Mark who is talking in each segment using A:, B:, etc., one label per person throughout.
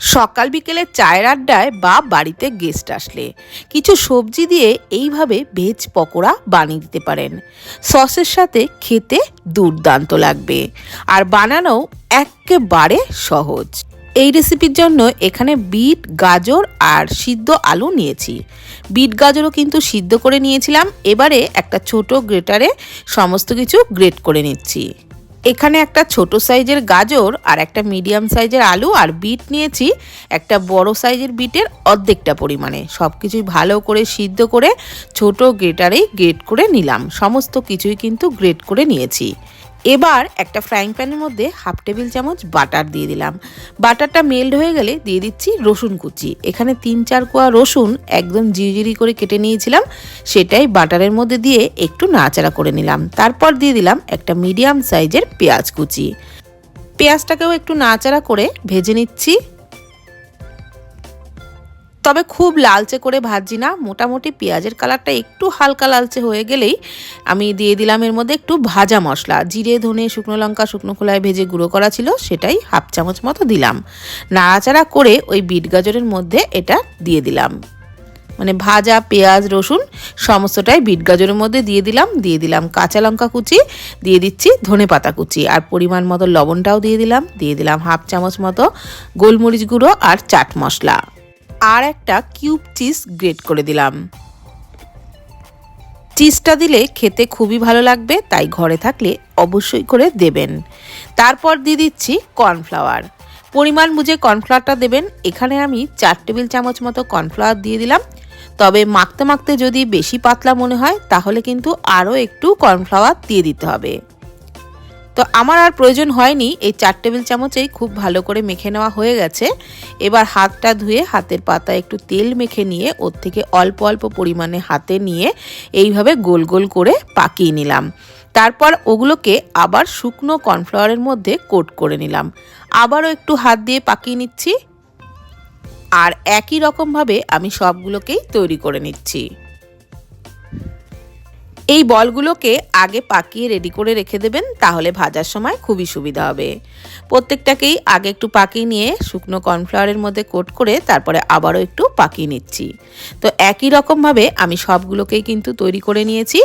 A: সকাল বিকেলে চায়ের আড্ডায় বা বাড়িতে গেস্ট আসলে। কিছু সবজি দিয়ে এইভাবে ভেজ পকোড়া বানিয়ে দিতে পারেন। সসের সাথে খেতে দুর্দান্ত লাগবে। আর বানানো একেবারে সহজ। এই রেসিপির জন্য এখানে বিট, গাজর আর সিদ্ধ আলু নিয়েছি। বিট, গাজরও কিন্তু সিদ্ধ করে নিয়েছিলাম। এবারে একটা ছোট গ্রেটারে সমস্ত কিছু গ্রেট করে নিচ্ছি। এখানে একটা ছোট সাইজের গাজর আর একটা মিডিয়াম সাইজের আলু আর বিট নিয়েছি। একটা বড় সাইজের বিটের অর্ধেকটা পরিমাণে। সব কিছুই ভালো করে সিদ্ধ করে ছোট গ্রেটারেই গ্রেট করে নিলাম। সমস্ত কিছুই কিন্তু গ্রেট করে নিয়েছি। এবার একটা ফ্রাইং প্যানের মধ্যে হাফ টেবিল চামচ বাটার দিয়ে দিলাম। বাটারটা মেল্ড হয়ে গেলে দিয়ে দিচ্ছি রসুন কুচি। এখানে তিন চার কোয়া রসুন একদম জিরিজিরি করে কেটে নিয়েছিলাম, সেটাই বাটারের মধ্যে দিয়ে একটু নাড়াচাড়া করে নিলাম। তারপর দিয়ে দিলাম একটা মিডিয়াম সাইজের পেঁয়াজ কুচি। পেঁয়াজটাকেও একটু নাড়াচাড়া করে ভেজে নিচ্ছি। তবে খুব লালচে করে ভাজি না। মোটামুটি পেঁয়াজের কালারটা একটু হালকা লালচে হয়ে গেলেই আমি দিয়ে দিলাম এর মধ্যে একটু ভাজা মশলা। জিরে, ধনে, শুকনো লঙ্কা, শুকনো খোলায় ভেজে গুঁড়ো করা ছিল, সেটাই হাফ চামচ মতো দিলাম। নাড়াচাড়া করে ওই বিট গাজরের মধ্যে এটা দিয়ে দিলাম। মানে ভাজা পেঁয়াজ, রসুন সমস্তটাই বিট গাজরের মধ্যে দিয়ে দিলাম। দিয়ে দিলাম কাঁচা লঙ্কা কুচি, দিয়ে দিচ্ছি ধনে পাতা কুচি আর পরিমাণ মতো লবণটাও দিয়ে দিলাম। দিয়ে দিলাম হাফ চামচ মতো গোলমরিচ গুঁড়ো আর চাট মশলা। আর একটা কিউব চিজ গ্রেট করে দিলাম। চিজটা দিলে খেতে খুবই ভালো লাগবে, তাই ঘরে থাকলে অবশ্যই করে দেবেন। তারপর দিয়ে দিচ্ছি কর্নফ্লাওয়ার। পরিমাণ বুঝে কর্নফ্লাওয়ারটা দেবেন। এখানে আমি চার টেবিল চামচ মতো কর্নফ্লাওয়ার দিয়ে দিলাম। তবে মাখতে মাখতে যদি বেশি পাতলা মনে হয়, তাহলে কিন্তু আরও একটু কর্নফ্লাওয়ার দিয়ে দিতে হবে। তো আমার আর প্রয়োজন হয়নি, এই চার টেবিল চামচেই খুব ভালো করে মেখে নেওয়া হয়ে গেছে। এবার হাতটা ধুয়ে হাতের পাতায় একটু তেল মেখে নিয়ে ওর থেকে অল্প অল্প পরিমাণে হাতে নিয়ে এইভাবে গোল গোল করে পাকিয়ে নিলাম। তারপর ওগুলোকে আবার শুকনো কর্নফ্লাওয়ারের মধ্যে কোট করে নিলাম। আবারও একটু হাত দিয়ে পাকিয়ে নিচ্ছি। আর একই রকমভাবে আমি সবগুলোকেই তৈরি করে নিচ্ছি। এই বলগুলোকে আগে পাকিয়ে রেডি করে রেখে দেবেন, তাহলে ভাজার সময় খুবই সুবিধা হবে। প্রত্যেকটাকেই আগে একটু পাকিয়ে নিয়ে শুকনো কর্নফ্লাওয়ারের মধ্যে কোট করে তারপরে আবারও একটু পাকিয়ে নিচ্ছি। তো একই রকমভাবে আমি সবগুলোকেই কিন্তু তৈরি করে নিয়েছি।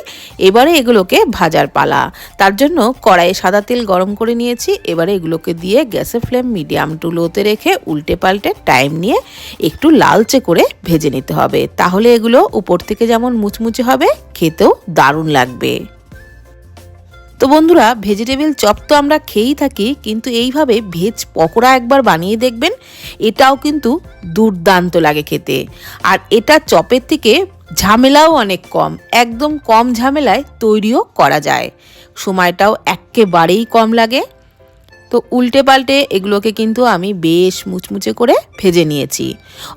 A: এবারে এগুলোকে ভাজার পালা। তার জন্য কড়াইয়ে সাদা তেল গরম করে নিয়েছি। এবারে এগুলোকে দিয়ে গ্যাসের ফ্লেম মিডিয়াম টু লোতে রেখে উল্টে পাল্টে টাইম নিয়ে একটু লালচে করে ভেজে নিতে হবে। তাহলে এগুলো উপর থেকে যেমন মুচমুচে হবে, খেতেও দারুণ লাগবে। তো বন্ধুরা ভেজিটেবিল চপ তো আমরা খেয়েই থাকি, কিন্তু এইভাবে ভেজ পকোড়া একবার বানিয়ে দেখবেন, এটাও কিন্তু দুর্দান্ত লাগে খেতে। আর এটা চপের থেকে ঝামেলাও অনেক কম, একদম কম ঝামেলায় তৈরিও করা যায়। সময়টাও একেবারেই কম লাগে। তো উল্টে পাল্টে এগুলোকে কিন্তু আমি বেশ মুচমুচে করে ভেজে নিয়েছি।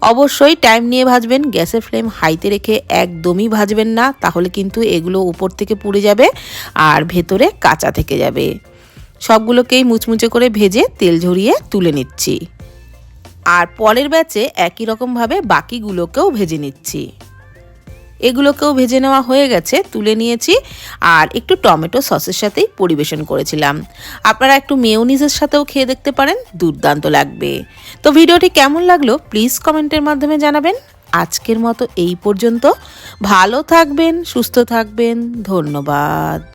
A: অবশ্যই টাইম নিয়ে ভাজবেন, গ্যাসের ফ্লেম হাইতে রেখে একদমই ভাজবেন না, তাহলে কিন্তু এগুলো উপর থেকে পুড়ে যাবে আর ভেতরে কাঁচা থেকে যাবে। সবগুলোকেই মুচমুচে করে ভেজে তেল ঝরিয়ে তুলে নিচ্ছি। আর পরের ব্যাচে একই রকমভাবে বাকিগুলোকেও ভেজে নিচ্ছি। এগুলোকেও ভেজে নেওয়া হয়ে গেছে, তুলে নিয়েছি আর একটু টমেটো সসের সাথেই পরিবেশন করেছিলাম। আপনারা একটু মেয়োনিজের সাথেও খেয়ে দেখতে পারেন, দুর্দান্ত লাগবে। তো ভিডিওটি কেমন লাগল প্লিজ কমেন্টের মাধ্যমে জানাবেন। আজকের মতো এই পর্যন্ত। ভালো থাকবেন, সুস্থ থাকবেন, ধন্যবাদ।